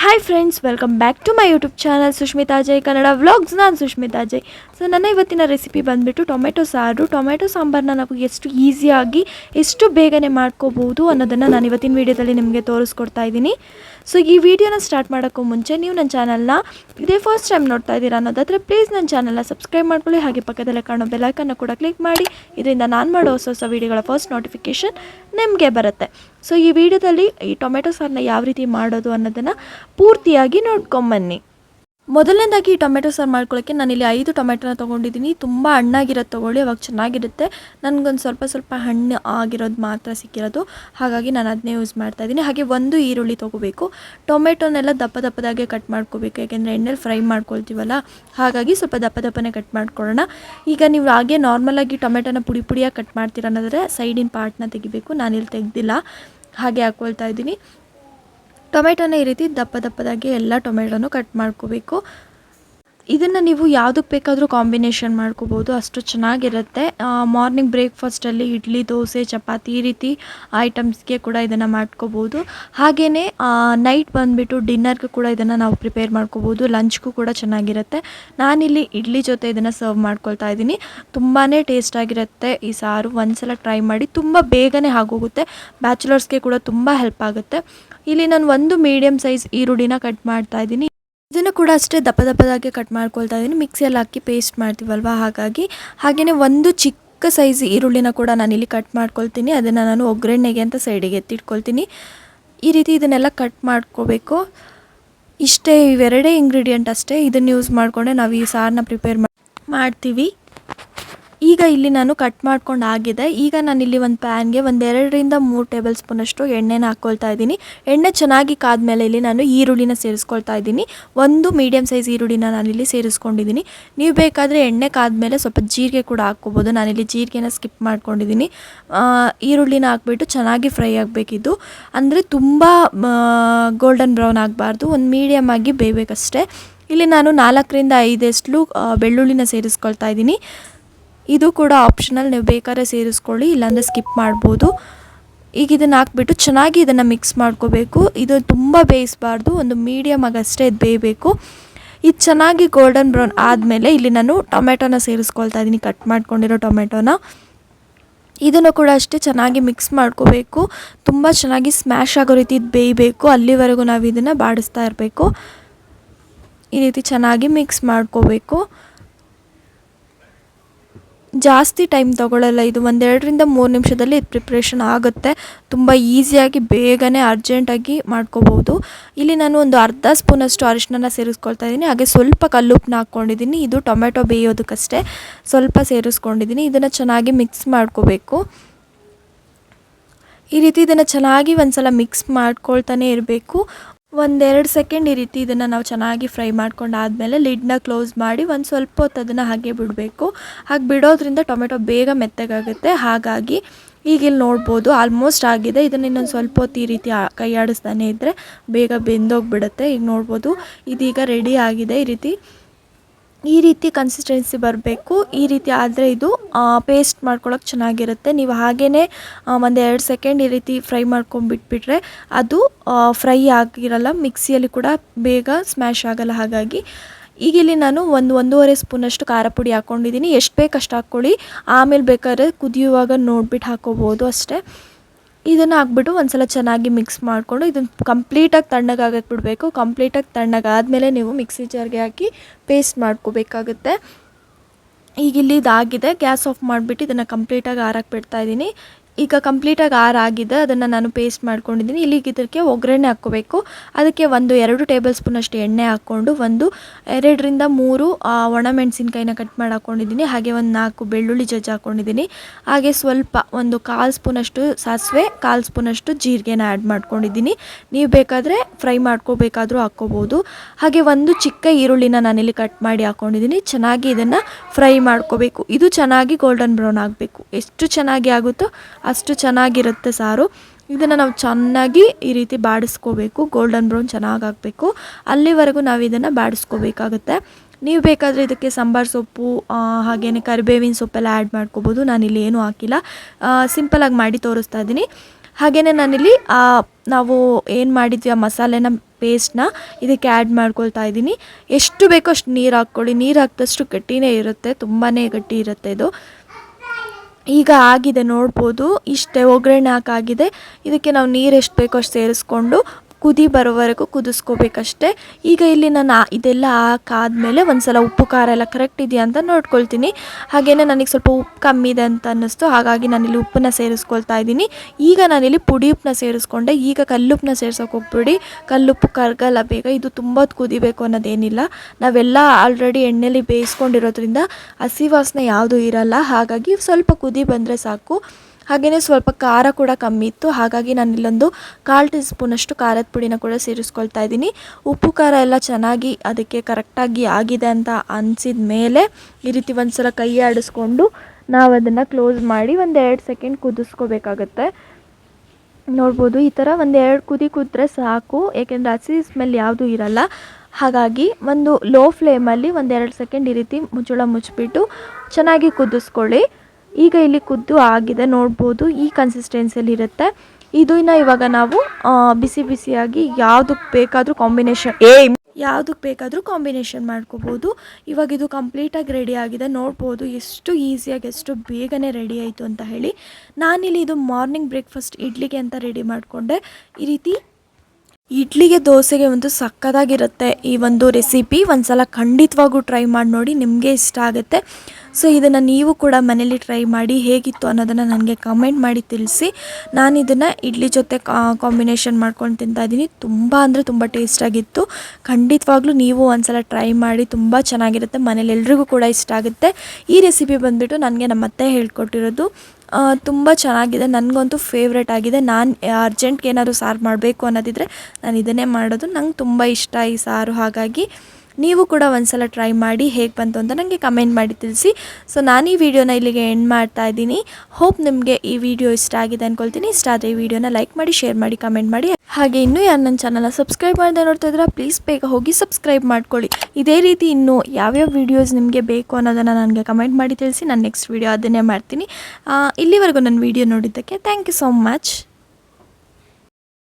Hi friends welcome back to my YouTube channel Sushmita Jai Kannada vlogs ನಾನು ಸುಷ್ಮಿತಾ ಜೈ. So ನನ್ನ ಇವತ್ತಿನ recipe ಬಂದುಬಿಟ್ಟು tomato ಸಾರು. ಟೊಮೆಟೊ ಸಾಂಬಾರನ್ನ ನಾವು ಎಷ್ಟು ಈಸಿಯಾಗಿ ಎಷ್ಟು ಬೇಗನೆ ಮಾಡ್ಕೋಬೋದು ಅನ್ನೋದನ್ನು ನಾನು ಇವತ್ತಿನ ವೀಡಿಯೋದಲ್ಲಿ ನಿಮಗೆ ತೋರಿಸ್ಕೊಡ್ತಾ ಇದ್ದೀನಿ. ಸೊ ಈ ವಿಡಿಯೋನ ಸ್ಟಾರ್ಟ್ ಮಾಡೋಕ್ಕೂ ಮುಂಚೆ ನೀವು ನನ್ನ ಚಾನಲ್ನ ಇದೇ ಫಸ್ಟ್ ಟೈಮ್ ನೋಡ್ತಾ ಇದ್ದೀರಾ ಅನ್ನೋದಾದರೆ ಪ್ಲೀಸ್ ನನ್ನ ಚಾನಲ್ನ ಸಬ್ಸ್ಕ್ರೈಬ್ ಮಾಡ್ಕೊಳ್ಳಿ. ಹಾಗೆ ಪಕ್ಕದಲ್ಲೇ ಕಾಣೋ ಬೆಲ್ಲೈಕನ್ನು ಕೂಡ ಕ್ಲಿಕ್ ಮಾಡಿ. ಇದರಿಂದ ನಾನು ಮಾಡೋ ಹೊಸ ಹೊಸ ವೀಡಿಯೋಗಳ ಫಸ್ಟ್ ನೋಟಿಫಿಕೇಷನ್ ನಿಮಗೆ ಬರುತ್ತೆ. ಸೊ ಈ ವಿಡಿಯೋದಲ್ಲಿ ಈ ಟೊಮೆಟೊ ಸಾರನ್ನ ಯಾವ ರೀತಿ ಮಾಡೋದು ಅನ್ನೋದನ್ನು ಪೂರ್ತಿಯಾಗಿ ನೋಡ್ಕೊಂಬನ್ನಿ ಮೊದಲನೇದಾಗಿ ಈ ಟೊಮೆಟೊ ಸಾರು ಮಾಡ್ಕೊಳ್ಳೋಕ್ಕೆ ನಾನಿಲ್ಲಿ ಐದು ಟೊಮೆಟೊನ ತೊಗೊಂಡಿದ್ದೀನಿ. ತುಂಬ ಹಣ್ಣಾಗಿರೋದು ತೊಗೊಳ್ಳಿ ಅವಾಗ ಚೆನ್ನಾಗಿರುತ್ತೆ. ನನಗೊಂದು ಸ್ವಲ್ಪ ಸ್ವಲ್ಪ ಹಣ್ಣು ಆಗಿರೋದು ಮಾತ್ರ ಸಿಕ್ಕಿರೋದು. ಹಾಗಾಗಿ ನಾನು ಅದನ್ನೇ ಯೂಸ್ ಮಾಡ್ತಾ ಇದ್ದೀನಿ. ಹಾಗೆ ಒಂದು ಈರುಳ್ಳಿ ತೊಗೋಬೇಕು. ಟೊಮೆಟೊನೆಲ್ಲ ದಪ್ಪ ದಪ್ಪದಾಗೆ ಕಟ್ ಮಾಡ್ಕೋಬೇಕು. ಯಾಕೆಂದರೆ ಎಣ್ಣೆಲಿ ಫ್ರೈ ಮಾಡ್ಕೊಳ್ತೀವಲ್ಲ, ಹಾಗಾಗಿ ಸ್ವಲ್ಪ ದಪ್ಪ ದಪ್ಪನೇ ಕಟ್ ಮಾಡ್ಕೊಳ್ಳೋಣ. ಈಗ ನೀವು ಹಾಗೆ ನಾರ್ಮಲಾಗಿ ಟೊಮೆಟೊನ ಪುಡಿ ಪುಡಿಯಾಗಿ ಕಟ್ ಮಾಡ್ತೀರ ಅನ್ನೋದ್ರೆ ಸೈಡಿನ ಪಾರ್ಟ್ನ ತೆಗಿಬೇಕು. ನಾನಿಲ್ಲಿ ತೆಗೆದಿಲ್ಲ. ಹಾಗೆ ಹಾಕ್ಕೊಳ್ತಾ ಇದ್ದೀನಿ. ಟೊಮೆಟೊನ ಈ ರೀತಿ ದಪ್ಪ ದಪ್ಪದಾಗಿ ಎಲ್ಲ ಟೊಮೆಟೊನು ಕಟ್ ಮಾಡ್ಕೋಬೇಕು. ಇದನ್ನು ನೀವು ಯಾವುದಕ್ಕೆ ಬೇಕಾದರೂ ಕಾಂಬಿನೇಷನ್ ಮಾಡ್ಕೋಬೋದು. ಅಷ್ಟು ಚೆನ್ನಾಗಿರುತ್ತೆ. ಮಾರ್ನಿಂಗ್ ಬ್ರೇಕ್ಫಾಸ್ಟಲ್ಲಿ ಇಡ್ಲಿ, ದೋಸೆ, ಚಪಾತಿ ಈ ರೀತಿ ಐಟಮ್ಸ್ಗೆ ಕೂಡ ಇದನ್ನು ಮಾಡ್ಕೋಬೋದು. ಹಾಗೆಯೇ ನೈಟ್ ಬಂದುಬಿಟ್ಟು ಡಿನ್ನರ್ಗೂ ಕೂಡ ಇದನ್ನು ನಾವು ಪ್ರಿಪೇರ್ ಮಾಡ್ಕೋಬೋದು. ಲಂಚ್ಗೂ ಕೂಡ ಚೆನ್ನಾಗಿರುತ್ತೆ. ನಾನಿಲ್ಲಿ ಇಡ್ಲಿ ಜೊತೆ ಇದನ್ನು ಸರ್ವ್ ಮಾಡ್ಕೊಳ್ತಾ ಇದ್ದೀನಿ. ತುಂಬಾ ಟೇಸ್ಟ್ ಆಗಿರುತ್ತೆ. ಈ ಸಾರು ಒಂದ್ಸಲ ಟ್ರೈ ಮಾಡಿ ತುಂಬ ಬೇಗನೆ ಆಗೋಗುತ್ತೆ. ಬ್ಯಾಚುಲರ್ಸ್ಗೆ ಕೂಡ ತುಂಬ ಹೆಲ್ಪ್ ಆಗುತ್ತೆ. ಇಲ್ಲಿ ನಾನು ಒಂದು ಮೀಡಿಯಂ ಸೈಜ್ ಈರುಳ್ಳಿನ ಕಟ್ ಮಾಡ್ತಾ ಇದ್ದೀನಿ. ಇದನ್ನು ಕೂಡ ಅಷ್ಟೇ ದಪ್ಪ ದಪ್ಪದಾಗೆ ಕಟ್ ಮಾಡ್ಕೊಳ್ತಾ ಇದ್ದೀನಿ ಮಿಕ್ಸಿಯಲ್ಲಿ ಹಾಕಿ ಪೇಸ್ಟ್ ಮಾಡ್ತೀವಲ್ವ? ಹಾಗಾಗಿ ಹಾಗೆಯೇ ಒಂದು ಚಿಕ್ಕ ಸೈಜ್ ಈರುಳ್ಳಿನ ಕೂಡ ನಾನು ಇಲ್ಲಿ ಕಟ್ ಮಾಡ್ಕೊಳ್ತೀನಿ. ಅದನ್ನು ನಾನು ಒಗ್ಗರಣೆಗೆ ಅಂತ ಸೈಡಿಗೆ ಎತ್ತಿಟ್ಕೊಳ್ತೀನಿ. ಈ ರೀತಿ ಇದನ್ನೆಲ್ಲ ಕಟ್ ಮಾಡ್ಕೋಬೇಕು. ಇಷ್ಟೇ ಇವೆರಡೇ ಇಂಗ್ರೀಡಿಯೆಂಟ್ ಅಷ್ಟೇ. ಇದನ್ನು ಯೂಸ್ ಮಾಡಿಕೊಂಡೆ ನಾವು ಈ ಸಾರನ್ನ ಪ್ರಿಪೇರ್ ಮಾಡ್ತೀವಿ. ಈಗ ಇಲ್ಲಿ ನಾನು ಕಟ್ ಮಾಡ್ಕೊಂಡು ಆಗಿದೆ. ಈಗ ಇಲ್ಲಿ ಒಂದು ಪ್ಯಾನ್ಗೆ ಒಂದು ಎರಡರಿಂದ ಮೂರು ಟೇಬಲ್ ಸ್ಪೂನಷ್ಟು ಎಣ್ಣೆನ ಹಾಕ್ಕೊಳ್ತಾ ಇದ್ದೀನಿ. ಎಣ್ಣೆ ಚೆನ್ನಾಗಿ ಕಾದ್ಮೇಲೆ ಇಲ್ಲಿ ನಾನು ಈರುಳ್ಳಿನ ಸೇರಿಸ್ಕೊಳ್ತಾ ಇದ್ದೀನಿ. ಒಂದು ಮೀಡಿಯಮ್ ಸೈಜ್ ಈರುಳ್ಳಿನ ನಾನಿಲ್ಲಿ ಸೇರಿಸ್ಕೊಂಡಿದ್ದೀನಿ. ನೀವು ಬೇಕಾದರೆ ಎಣ್ಣೆ ಕಾದ್ಮೇಲೆ ಸ್ವಲ್ಪ ಜೀರಿಗೆ ಕೂಡ ಹಾಕ್ಕೋಬೋದು. ನಾನಿಲ್ಲಿ ಜೀರಿಗೆನ ಸ್ಕಿಪ್ ಮಾಡ್ಕೊಂಡಿದ್ದೀನಿ. ಈರುಳ್ಳಿನ ಹಾಕ್ಬಿಟ್ಟು ಚೆನ್ನಾಗಿ ಫ್ರೈ ಆಗಬೇಕಿದ್ದು ಅಂದರೆ ತುಂಬ ಗೋಲ್ಡನ್ ಬ್ರೌನ್ ಆಗಬಾರ್ದು. ಒಂದು ಮೀಡಿಯಮ್ ಆಗಿ ಬೇಯಬೇಕಷ್ಟೇ. ಇಲ್ಲಿ ನಾನು ನಾಲ್ಕರಿಂದ ಐದಷ್ಟು ಬೆಳ್ಳುಳ್ಳಿನ ಸೇರಿಸ್ಕೊಳ್ತಾ ಇದ್ದೀನಿ. ಇದು ಕೂಡ ಆಪ್ಷನಲ್ ನೀವು ಬೇಕಾದ್ರೆ ಸೇರಿಸ್ಕೊಳ್ಳಿ, ಇಲ್ಲಾಂದರೆ ಸ್ಕಿಪ್ ಮಾಡ್ಬೋದು. ಈಗ ಇದನ್ನು ಹಾಕ್ಬಿಟ್ಟು ಚೆನ್ನಾಗಿ ಇದನ್ನು ಮಿಕ್ಸ್ ಮಾಡ್ಕೋಬೇಕು. ಇದು ತುಂಬ ಬೇಯಿಸಬಾರ್ದು, ಒಂದು ಮೀಡಿಯಮ್ ಆಗಷ್ಟೇ ಇದು ಬೇಯಬೇಕು. ಇದು ಚೆನ್ನಾಗಿ ಗೋಲ್ಡನ್ ಬ್ರೌನ್ ಆದಮೇಲೆ ಇಲ್ಲಿ ನಾನು ಟೊಮೆಟೊನ ಸೇರಿಸ್ಕೊಳ್ತಾ ಇದ್ದೀನಿ ಕಟ್ ಮಾಡ್ಕೊಂಡಿರೋ ಟೊಮೆಟೊನ ಇದನ್ನು ಕೂಡ ಅಷ್ಟೇ ಚೆನ್ನಾಗಿ ಮಿಕ್ಸ್ ಮಾಡ್ಕೋಬೇಕು. ತುಂಬ ಚೆನ್ನಾಗಿ ಸ್ಮ್ಯಾಶ್ ಆಗೋ ರೀತಿ ಇದು ಬೇಯಬೇಕು. ಅಲ್ಲಿವರೆಗೂ ನಾವು ಇದನ್ನು ಬಾಡಿಸ್ತಾ ಇರಬೇಕು. ಈ ರೀತಿ ಚೆನ್ನಾಗಿ ಮಿಕ್ಸ್ ಮಾಡ್ಕೋಬೇಕು. ಜಾಸ್ತಿ ಟೈಮ್ ತಗೊಳ್ಳಲ್ಲ ಇದು ಒಂದೆರಡರಿಂದ ಮೂರು ನಿಮಿಷದಲ್ಲಿ ಇದು ಪ್ರಿಪ್ರೇಷನ್ ಆಗುತ್ತೆ. ತುಂಬ ಈಸಿಯಾಗಿ ಬೇಗನೆ ಅರ್ಜೆಂಟಾಗಿ ಮಾಡ್ಕೋಬೋದು ಇಲ್ಲಿ ನಾನು ಒಂದು ಅರ್ಧ ಸ್ಪೂನಷ್ಟು ಅರಿಶಿನ ಸೇರಿಸ್ಕೊಳ್ತಾ ಇದ್ದೀನಿ. ಹಾಗೆ ಸ್ವಲ್ಪ ಕಲ್ಲುಪ್ಪನ್ನ ಹಾಕ್ಕೊಂಡಿದ್ದೀನಿ. ಇದು ಟೊಮೆಟೊ ಬೇಯೋದಕ್ಕಷ್ಟೇ ಸ್ವಲ್ಪ ಸೇರಿಸ್ಕೊಂಡಿದ್ದೀನಿ. ಇದನ್ನು ಚೆನ್ನಾಗಿ ಮಿಕ್ಸ್ ಮಾಡ್ಕೋಬೇಕು. ಈ ರೀತಿ ಇದನ್ನು ಚೆನ್ನಾಗಿ ಒಂದ್ಸಲ ಮಿಕ್ಸ್ ಮಾಡ್ಕೊಳ್ತಾನೆ ಇರಬೇಕು. ಒಂದೆರಡು ಸೆಕೆಂಡ್ ಈ ರೀತಿ ಇದನ್ನು ನಾವು ಚೆನ್ನಾಗಿ ಫ್ರೈ ಮಾಡ್ಕೊಂಡು ಆದಮೇಲೆ ಲಿಡ್ನ ಕ್ಲೋಸ್ ಮಾಡಿ ಒಂದು ಸ್ವಲ್ಪ ಹೊತ್ತು ಅದನ್ನು ಹಾಗೆ ಬಿಡಬೇಕು. ಹಾಗೆ ಬಿಡೋದ್ರಿಂದ ಟೊಮೆಟೊ ಬೇಗ ಮೆತ್ತಗಾಗುತ್ತೆ. ಹಾಗಾಗಿ ಈಗ ಇಲ್ಲಿ ನೋಡ್ಬೋದು ಆಲ್ಮೋಸ್ಟ್ ಆಗಿದೆ. ಇದನ್ನು ಇನ್ನೊಂದು ಸ್ವಲ್ಪ ಹೊತ್ತು ಈ ರೀತಿ ಕೈಯಾಡಿಸ್ತಾನೆ ಇದ್ದರೆ ಬೇಗ ಬೆಂದೋಗ್ಬಿಡುತ್ತೆ. ಈಗ ನೋಡ್ಬೋದು ಇದೀಗ ರೆಡಿ ಆಗಿದೆ ಈ ರೀತಿ. ಈ ರೀತಿ ಕನ್ಸಿಸ್ಟೆನ್ಸಿ ಬರಬೇಕು. ಈ ರೀತಿ ಆದರೆ ಇದು ಪೇಸ್ಟ್ ಮಾಡ್ಕೊಳ್ಳೋಕೆ ಚೆನ್ನಾಗಿರುತ್ತೆ. ನೀವು ಹಾಗೇ ಒಂದು ಎರಡು ಸೆಕೆಂಡ್ ಈ ರೀತಿ ಫ್ರೈ ಮಾಡ್ಕೊಂಡ್ಬಿಟ್ಬಿಟ್ರೆ ಅದು ಫ್ರೈ ಆಗಿರಲ್ಲ ಮಿಕ್ಸಿಯಲ್ಲಿ ಕೂಡ ಬೇಗ ಸ್ಮ್ಯಾಶ್ ಆಗಲ್ಲ ಹಾಗಾಗಿ. ಈಗ ಇಲ್ಲಿ ನಾನು ಒಂದು, ಒಂದೂವರೆ ಸ್ಪೂನಷ್ಟು ಖಾರ ಪುಡಿ ಹಾಕ್ಕೊಂಡಿದ್ದೀನಿ ಎಷ್ಟು ಬೇಕಷ್ಟು ಹಾಕ್ಕೊಳ್ಳಿ. ಆಮೇಲೆ ಬೇಕಾದ್ರೆ ಕುದಿಯುವಾಗ ನೋಡ್ಬಿಟ್ಟು ಹಾಕೋಬೋದು ಅಷ್ಟೇ. ಇದನ್ನು ಹಾಕ್ಬಿಟ್ಟು ಒಂದ್ಸಲ ಚೆನ್ನಾಗಿ ಮಿಕ್ಸ್ ಮಾಡಿಕೊಂಡು ಇದನ್ನು ಕಂಪ್ಲೀಟಾಗಿ ತಣ್ಣಗಾಗಕ್ಕೆ ಬಿಡಬೇಕು ಕಂಪ್ಲೀಟಾಗಿ ತಣ್ಣಗಾದಮೇಲೆ ನೀವು ಮಿಕ್ಸಿ ಜಾರ್ಗೆ ಹಾಕಿ ಪೇಸ್ಟ್ ಮಾಡ್ಕೋಬೇಕಾಗುತ್ತೆ. ಈಗ ಇಲ್ಲಿ ಇದಾಗಿದೆ. ಗ್ಯಾಸ್ ಆಫ್ ಮಾಡಿಬಿಟ್ಟು ಇದನ್ನು ಕಂಪ್ಲೀಟಾಗಿ ಆರಕ್ಕೆ ಬಿಡ್ತಾ ಇದ್ದೀನಿ. ಈಗ ಕಂಪ್ಲೀಟಾಗಿ ಆರಾಗಿದೆ ಅದನ್ನು ನಾನು ಪೇಸ್ಟ್ ಮಾಡ್ಕೊಂಡಿದ್ದೀನಿ ಇಲ್ಲಿಗೆ ಇದಕ್ಕೆ ಒಗ್ಗರಣೆ ಹಾಕ್ಕೋಬೇಕು. ಅದಕ್ಕೆ ಒಂದು ಎರಡು ಟೇಬಲ್ ಸ್ಪೂನಷ್ಟು ಎಣ್ಣೆ ಹಾಕ್ಕೊಂಡು, ಒಂದು ಎರಡರಿಂದ ಮೂರು ಒಣ ಒಣಮೆಣಸಿನ್ಕಾಯಿನ ಕಟ್ ಮಾಡಿ ಹಾಕ್ಕೊಂಡಿದ್ದೀನಿ ಹಾಗೆ ಒಂದು ನಾಲ್ಕು ಬೆಳ್ಳುಳ್ಳಿ ಜಜ್ಜಿ ಹಾಕ್ಕೊಂಡಿದ್ದೀನಿ ಹಾಗೆ ಸ್ವಲ್ಪ ಒಂದು ಕಾಲು ಸ್ಪೂನಷ್ಟು ಸಾಸಿವೆ, ಕಾಲು ಸ್ಪೂನಷ್ಟು ಜೀರಿಗೆನ ಆ್ಯಡ್ ಮಾಡ್ಕೊಂಡಿದ್ದೀನಿ ನೀವು ಬೇಕಾದರೆ ಫ್ರೈ ಮಾಡ್ಕೋಬೇಕಾದ್ರೂ ಹಾಕ್ಕೋಬೋದು. ಹಾಗೆ ಒಂದು ಚಿಕ್ಕ ಈರುಳ್ಳಿನ ನಾನಿಲ್ಲಿ ಕಟ್ ಮಾಡಿ ಹಾಕ್ಕೊಂಡಿದ್ದೀನಿ ಚೆನ್ನಾಗಿ ಇದನ್ನು ಫ್ರೈ ಮಾಡ್ಕೋಬೇಕು. ಇದು ಚೆನ್ನಾಗಿ ಗೋಲ್ಡನ್ ಬ್ರೌನ್ ಆಗಬೇಕು. ಎಷ್ಟು ಚೆನ್ನಾಗಿ ಆಗುತ್ತೋ ಅಷ್ಟು ಚೆನ್ನಾಗಿರುತ್ತೆ ಸಾರು. ಇದನ್ನು ನಾವು ಚೆನ್ನಾಗಿ ಈ ರೀತಿ ಬಾಡಿಸ್ಕೋಬೇಕು. ಗೋಲ್ಡನ್ ಬ್ರೌನ್ ಚೆನ್ನಾಗಿ ಆಗಬೇಕು ಅಲ್ಲಿವರೆಗೂ ನಾವು ಇದನ್ನು ಬಾಡಿಸ್ಕೋಬೇಕಾಗುತ್ತೆ. ನೀವು ಬೇಕಾದರೆ ಇದಕ್ಕೆ ಸಾಂಬಾರು ಸೊಪ್ಪು ಹಾಗೆಯೇ ಕರಿಬೇವಿನ ಸೊಪ್ಪೆಲ್ಲ ಆ್ಯಡ್ ಮಾಡ್ಕೋಬೋದು. ನಾನಿಲ್ಲಿ ಏನೂ ಹಾಕಿಲ್ಲ. ಸಿಂಪಲಾಗಿ ಮಾಡಿ ತೋರಿಸ್ತಾ ಇದ್ದೀನಿ. ಹಾಗೆಯೇ ನಾನಿಲ್ಲಿ ನಾವು ಏನು ಮಾಡಿದ್ವಿ, ಆ ಮಸಾಲೆನ ಪೇಸ್ಟ್ನ ಇದಕ್ಕೆ ಆ್ಯಡ್ ಮಾಡ್ಕೊಳ್ತಾ ಇದ್ದೀನಿ. ಎಷ್ಟು ಬೇಕೋ ಅಷ್ಟು ನೀರು ಹಾಕ್ಕೊಳ್ಳಿ. ನೀರು ಹಾಕಿದಷ್ಟು ಗಟ್ಟಿನೇ ಇರುತ್ತೆ. ತುಂಬಾ ಗಟ್ಟಿ ಇರುತ್ತೆ ಇದು. ಈಗ ಆಗಿದೆ ನೋಡ್ಬೋದು. ಇಷ್ಟೇ ಒಗ್ಗರಣೆ ಹಾಕಾಗಿದೆ. ಇದಕ್ಕೆ ನಾವು ನೀರು ಎಷ್ಟು ಬೇಕೋ ಅಷ್ಟು ಸೇರಿಸ್ಕೊಂಡು ಕುದಿ ಬರೋವರೆಗೂ ಕುದಿಸ್ಕೋಬೇಕಷ್ಟೆ. ಈಗ ಇಲ್ಲಿ ನಾನು ಇದೆಲ್ಲ ಹಾಕಾದ್ಮೇಲೆ ಒಂದ್ಸಲ ಉಪ್ಪು, ಖಾರ ಎಲ್ಲ ಕರೆಕ್ಟ್ ಇದೆಯಾ ಅಂತ ನೋಡ್ಕೊಳ್ತೀನಿ. ಹಾಗೆಯೇ ನನಗೆ ಸ್ವಲ್ಪ ಉಪ್ಪು ಕಮ್ಮಿ ಇದೆ ಅಂತ ಅನ್ನಿಸ್ತು. ಹಾಗಾಗಿ ನಾನಿಲ್ಲಿ ಉಪ್ಪನ್ನ ಸೇರಿಸ್ಕೊಳ್ತಾ ಇದ್ದೀನಿ. ಈಗ ನಾನಿಲ್ಲಿ ಪುಡಿ ಉಪ್ಪನ್ನ ಸೇರಿಸ್ಕೊಂಡೆ. ಈಗ ಕಲ್ಲುಪ್ಪನ್ನ ಸೇರ್ಸೋಕೆ ಹೋಗ್ಬಿಡಿ. ಕಲ್ಲುಪ್ಪು, ಕರ್ಗಲ್ಲ ಬೇಗ. ಇದು ತುಂಬ ಕುದಿಬೇಕು ಅನ್ನೋದೇನಿಲ್ಲ. ನಾವೆಲ್ಲ ಆಲ್ರೆಡಿ ಎಣ್ಣೆಲಿ ಬೇಯಿಸ್ಕೊಂಡಿರೋದ್ರಿಂದ ಹಸಿ ವಾಸನೆ ಯಾವುದೂ ಇರಲ್ಲ. ಹಾಗಾಗಿ ಸ್ವಲ್ಪ ಕುದಿ ಬಂದರೆ ಸಾಕು. ಹಾಗೆಯೇ ಸ್ವಲ್ಪ ಖಾರ ಕೂಡ ಕಮ್ಮಿ ಇತ್ತು. ಹಾಗಾಗಿ ನಾನು ಇಲ್ಲೊಂದು ಕಾಲು ಟೀ ಸ್ಪೂನಷ್ಟು ಖಾರದ ಪುಡಿನ ಕೂಡ ಸೇರಿಸ್ಕೊಳ್ತಾ ಇದ್ದೀನಿ. ಉಪ್ಪು, ಖಾರ ಎಲ್ಲ ಚೆನ್ನಾಗಿ ಅದಕ್ಕೆ ಕರೆಕ್ಟಾಗಿ ಆಗಿದೆ ಅಂತ ಅನಿಸಿದ ಮೇಲೆ ಈ ರೀತಿ ಒಂದು ಸಲ ಕೈ ಆಡಿಸ್ಕೊಂಡು ನಾವು ಅದನ್ನು ಕ್ಲೋಸ್ ಮಾಡಿ ಒಂದು ಎರಡು ಸೆಕೆಂಡ್ ಕುದಿಸ್ಕೋಬೇಕಾಗತ್ತೆ. ನೋಡ್ಬೋದು ಈ ಥರ ಒಂದು ಎರಡು ಕುದಿ ಕುದ್ರೆ ಸಾಕು. ಏಕೆಂದರೆ ಹಸಿ ಸ್ಮೆಲ್ ಯಾವುದೂ ಇರಲ್ಲ. ಹಾಗಾಗಿ ಒಂದು ಲೋ ಫ್ಲೇಮಲ್ಲಿ ಒಂದು ಎರಡು ಸೆಕೆಂಡ್ ಈ ರೀತಿ ಮುಚ್ಚಳ ಮುಚ್ಚಿಬಿಟ್ಟು ಚೆನ್ನಾಗಿ ಕುದಿಸ್ಕೊಳ್ಳಿ. ಈಗ ಇಲ್ಲಿ ಕುದ್ದು ಆಗಿದೆ ನೋಡ್ಬೋದು. ಈ ಕನ್ಸಿಸ್ಟೆನ್ಸಿಯಲ್ಲಿ ಇರುತ್ತೆ. ಇದನ್ನ ಇವಾಗ ನಾವು ಬಿಸಿ ಬಿಸಿಯಾಗಿ ಯಾವುದಕ್ಕೆ ಬೇಕಾದರೂ ಕಾಂಬಿನೇಷನ್ ಏ ಯಾವುದಕ್ಕೆ ಬೇಕಾದರೂ ಕಾಂಬಿನೇಷನ್ ಮಾಡ್ಕೋಬೋದು. ಇವಾಗ ಇದು ಕಂಪ್ಲೀಟಾಗಿ ರೆಡಿ ಆಗಿದೆ ನೋಡ್ಬೋದು. ಎಷ್ಟು ಈಸಿಯಾಗಿ ಎಷ್ಟು ಬೇಗನೆ ರೆಡಿ ಆಯಿತು ಅಂತ ಹೇಳಿ. ನಾನಿಲ್ಲಿ ಇದು ಮಾರ್ನಿಂಗ್ ಬ್ರೇಕ್ಫಾಸ್ಟ್ ಇಡ್ಲಿಗೆ ಅಂತ ರೆಡಿ ಮಾಡಿಕೊಂಡೆ. ಈ ರೀತಿ ಇಡ್ಲಿಗೆ ದೋಸೆಗೆ ಒಂದು ಸಕ್ಕತ್ತಾಗಿರುತ್ತೆ ಈ ಒಂದು ರೆಸಿಪಿ. ಒಂದ್ಸಲ ಖಂಡಿತವಾಗೂ ಟ್ರೈ ಮಾಡಿ ನೋಡಿ, ನಿಮಗೆ ಇಷ್ಟ ಆಗುತ್ತೆ. ಸೊ, ಇದನ್ನು ನೀವು ಕೂಡ ಮನೇಲಿ ಟ್ರೈ ಮಾಡಿ ಹೇಗಿತ್ತು ಅನ್ನೋದನ್ನು ನನಗೆ ಕಮೆಂಟ್ ಮಾಡಿ ತಿಳಿಸಿ. ನಾನು ಇದನ್ನು ಇಡ್ಲಿ ಜೊತೆ ಕಾಂಬಿನೇಷನ್ ಮಾಡ್ಕೊಂಡು ತಿಂತಾ ಇದ್ದೀನಿ. ತುಂಬ ಅಂದರೆ ತುಂಬ ಟೇಸ್ಟಾಗಿತ್ತು ಖಂಡಿತವಾಗ್ಲೂ ನೀವು ಒಂದ್ಸಲ ಟ್ರೈ ಮಾಡಿ, ತುಂಬ ಚೆನ್ನಾಗಿರುತ್ತೆ. ಮನೇಲಿ ಎಲ್ರಿಗೂ ಕೂಡ ಇಷ್ಟ ಆಗುತ್ತೆ. ಈ ರೆಸಿಪಿ ಬಂದುಬಿಟ್ಟು ನನಗೆ ನಮ್ಮ ಅತ್ತೆ ಹೇಳ್ಕೊಟ್ಟಿರೋದು. ತುಂಬ ಚೆನ್ನಾಗಿದೆ. ನನಗಂತೂ ಫೇವ್ರೇಟ್ ಆಗಿದೆ. ನಾನು ಅರ್ಜೆಂಟ್ಗೆ ಏನಾದರೂ ಸಾರು ಮಾಡಬೇಕು ಅನ್ನೋದಿದ್ರೆ ನಾನು ಇದನ್ನೇ ಮಾಡೋದು. ನಂಗೆ ತುಂಬ ಇಷ್ಟ ಈ ಸಾರು. ಹಾಗಾಗಿ ನೀವು ಕೂಡ ಒಂದ್ಸಲ ಟ್ರೈ ಮಾಡಿ ಹೇಗೆ ಬಂತು ಅಂತ ನನಗೆ ಕಮೆಂಟ್ ಮಾಡಿ ತಿಳಿಸಿ. ಸೊ ನಾನು ಈ ವಿಡಿಯೋನ ಇಲ್ಲಿಗೆ ಎಂಡ್ ಮಾಡ್ತಾ ಇದ್ದೀನಿ. ಹೋಪ್ ನಿಮಗೆ ಈ ವಿಡಿಯೋ ಇಷ್ಟ ಆಗಿದೆ ಅನ್ಕೊಳ್ತೀನಿ. ಇಷ್ಟ ಆದರೆ ಈ ವಿಡಿಯೋನ ಲೈಕ್ ಮಾಡಿ ಶೇರ್ ಮಾಡಿ ಕಮೆಂಟ್ ಮಾಡಿ. ಹಾಗೆ ಇನ್ನೂ ಯಾರು ನನ್ನ ಚಾನಲ್ನ ಸಬ್ಸ್ಕ್ರೈಬ್ ಮಾಡದೆ ನೋಡ್ತಾ ಇದ್ರೆ ಪ್ಲೀಸ್ ಬೇಗ ಹೋಗಿ ಸಬ್ಸ್ಕ್ರೈಬ್ ಮಾಡ್ಕೊಳ್ಳಿ. ಇದೇ ರೀತಿ ಇನ್ನೂ ಯಾವ್ಯಾವ ವಿಡಿಯೋಸ್ ನಿಮಗೆ ಬೇಕು ಅನ್ನೋದನ್ನು ನನಗೆ ಕಮೆಂಟ್ ಮಾಡಿ ತಿಳಿಸಿ. ನಾನು ನೆಕ್ಸ್ಟ್ ವಿಡಿಯೋ ಅದನ್ನೇ ಮಾಡ್ತೀನಿ. ಇಲ್ಲಿವರೆಗೂ ನನ್ನ ವಿಡಿಯೋ ನೋಡಿದ್ದಕ್ಕೆ ಥ್ಯಾಂಕ್ ಯು ಸೋ ಮಚ್